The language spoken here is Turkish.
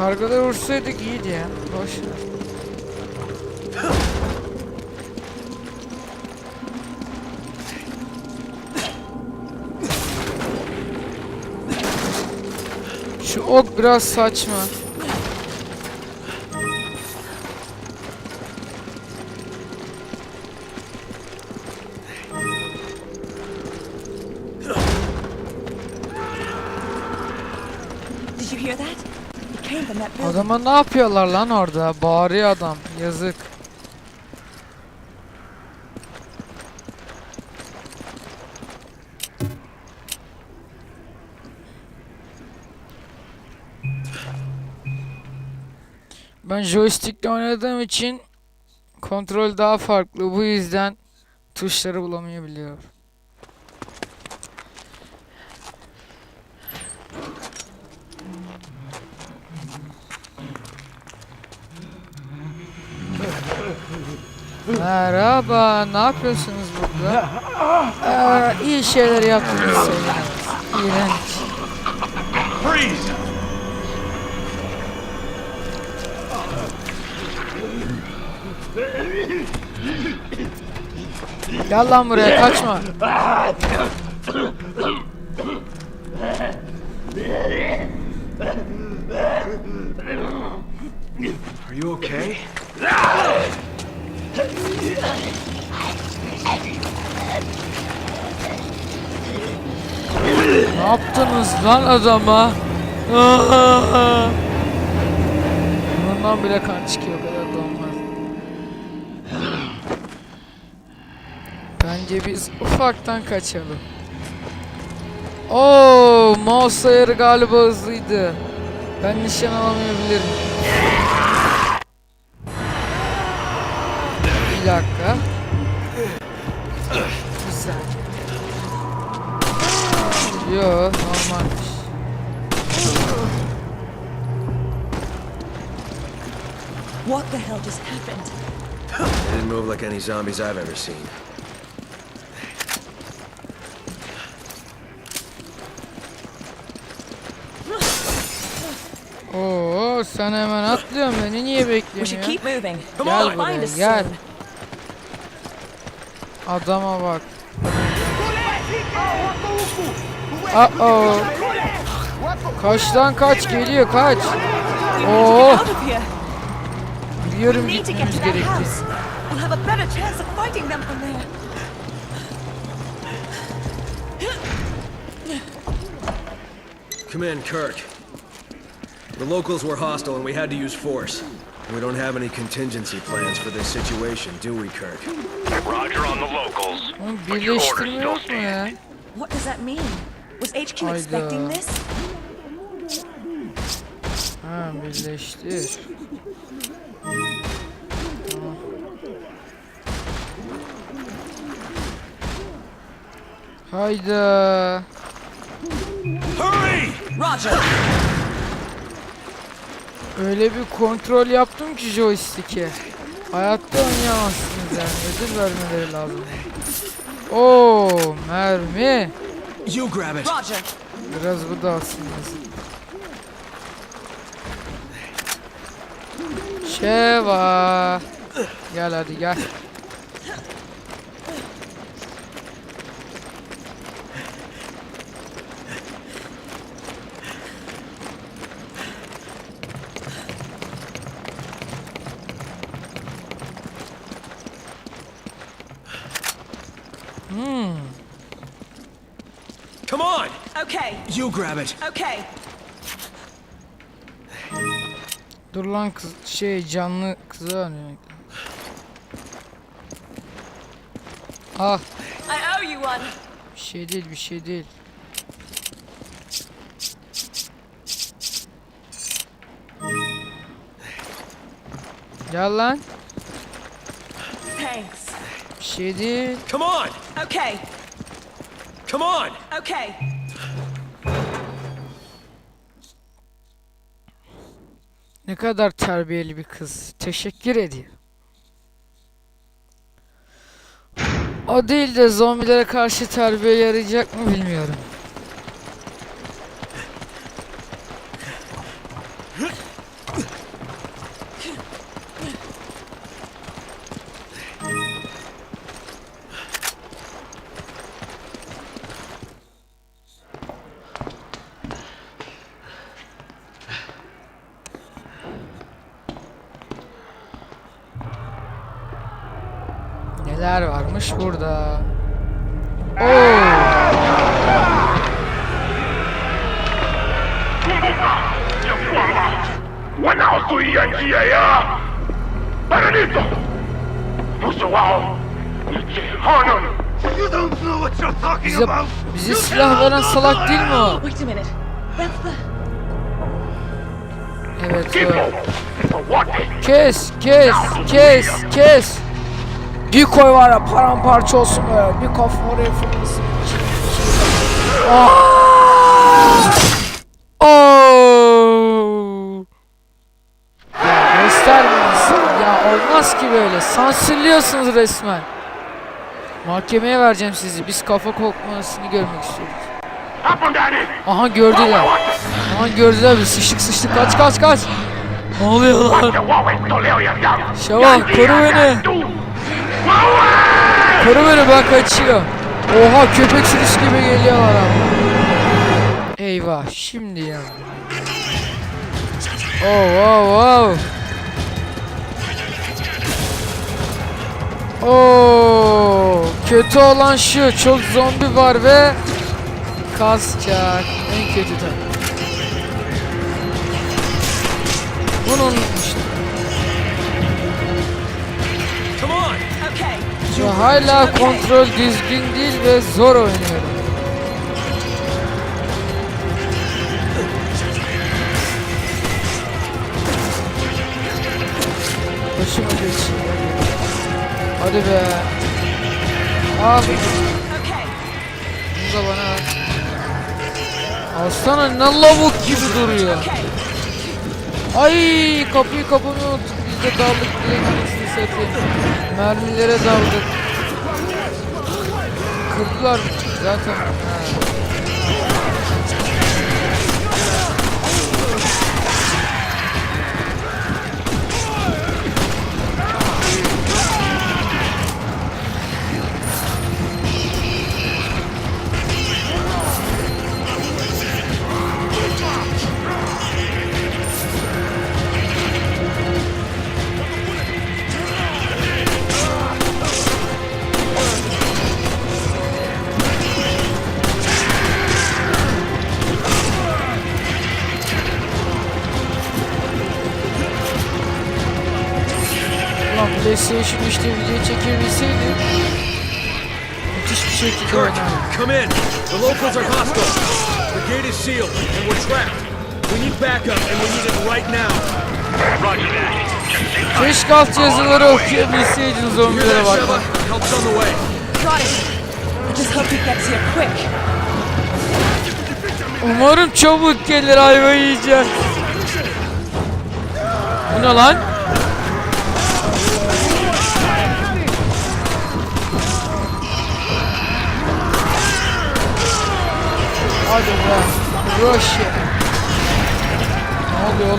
Kargalar vursaydık iyiydi ya. Boş ver. Şu ok biraz saçma. Did you hear that? Adama ne yapıyorlar lan orada? Bağırıyor adam. Yazık. Ben joystickle oynadığım için kontrol daha farklı. Bu yüzden tuşları bulamayabiliyorum. Merhaba, ne yapıyorsunuz burada? Aa, iyi şeyler yaptınız söyleyiniz. İğrenç. Freeze! Gel lan buraya, kaçma. Are you okay? Ne yaptınız lan adama? Bundan bile kan çıkıyor, kadar da olmaz. Bence biz ufaktan kaçalım. Oo, mouse ayarı galiba hızlıydı. Ben nişan alamayabilirim. Güzel. Yo, normalmiş. What the hell just happened? They didn't move like any zombies I've ever seen. Oo, sen hemen atlıyorsun beni niye We bekliyorsun should ya? keep moving. Gel buraya, find us gel. Adama bak. Uh oh. Kaç lan kaç geliyor kaç. Oo, here. biliyorum gitmemiz gerekti. in, Kirk. The locals were hostile and we had to use force. We don't have any contingency plans for this situation, do we, Kirk? Roger on the locals. Oğlum But your orders still stand. What does that mean? Was HQ Hayda. expecting this? Ha birleştir. Tamam. Hayda. Hurry! Roger. Öyle bir kontrol yaptım ki joystick'e. Hayatta oynayamazsınız yani. Ödül vermeleri lazım. Oo mermi. You grab it! Roger. Biraz bu da aslında. Şeva. Gel hadi gel. Hmm. Come on! Okay. You grab it! Okay. Dur lan kız şey canlı kızı arıyor. Ah I owe you one. bir şey değil bir şey değil. Gel lan. Thanks. Bir şey değil. Come on! Okay. Come on! Okay. Ne kadar terbiyeli bir kız. Teşekkür ediyor. O değil de zombilere karşı terbiye yarayacak mı bilmiyorum. Neler varmış burada? Oo. Bize, bize silah veren salak değil mi o? Evet? Kes, kes, kes, kes. Bir koy var ya paramparça olsun böyle. Bir kafa oraya fırlasın. Aa! Oo! Ya göstermeyin. Ya olmaz ki böyle. Sansürlüyorsunuz resmen. Mahkemeye vereceğim sizi. Biz kafa kokmasını görmek istiyoruz. Aha gördüler. Aha gördüler biz. Sıçtık sıçtık. Kaç kaç kaç. Ne oluyor lan? Şaban koru beni. Koru beni ben kaçıyor. Oha köpek sürüsü gibi geliyorlar abi. Eyvah şimdi ya. Oh wow wow. Oo, kötü olan şu çok zombi var ve kasacak en kötü de. Bunu unutmuştum. Ve hala kontrol düzgün değil ve zor oynuyorum. Başıma geçiyor. Hadi be. Okay. Bunu da bana ver. Alsana ne lavuk gibi duruyor. Ay kapıyı kapamayı unuttuk. Biz de daldık direkt satayım. Mermilere daldık. Kırdılar? Zaten. Ha. Ulan PlayStation 3'te video çekebilseydim müthiş bir şekilde oynardım. come in. The locals are hostile. The gate is sealed, and we're trapped. We need backup, and we need it right now. Roger that. Keşke alt yazıları okuyabilseydin zombilere bak. Help's on the way. Got it. I just hope he gets here quick. Umarım çabuk gelir ayvayı yiyeceğim. Bu ne lan? Hadi be. Russia. Ne oluyor